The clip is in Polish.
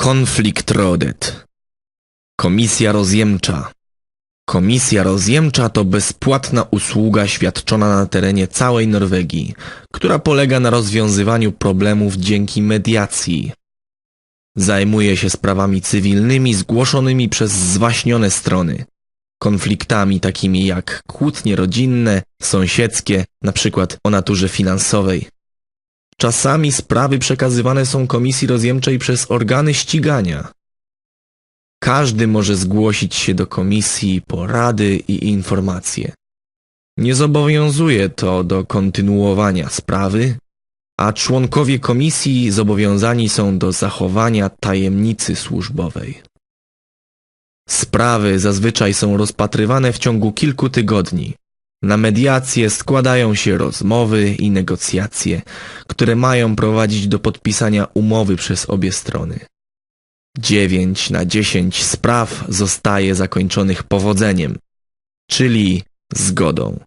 Konflikt Rodet. Komisja rozjemcza. Komisja rozjemcza to bezpłatna usługa świadczona na terenie całej Norwegii, która polega na rozwiązywaniu problemów dzięki mediacji. Zajmuje się sprawami cywilnymi zgłoszonymi przez zwaśnione strony. Konfliktami takimi jak kłótnie rodzinne, sąsiedzkie, przykład o naturze finansowej. Czasami sprawy przekazywane są komisji rozjemczej przez organy ścigania. Każdy może zgłosić się do komisji po rady i informacje. Nie zobowiązuje to do kontynuowania sprawy, a członkowie komisji zobowiązani są do zachowania tajemnicy służbowej. Sprawy zazwyczaj są rozpatrywane w ciągu kilku tygodni. Na mediacje składają się rozmowy i negocjacje, które mają prowadzić do podpisania umowy przez obie strony. Dziewięć na dziesięć spraw zostaje zakończonych powodzeniem, czyli zgodą.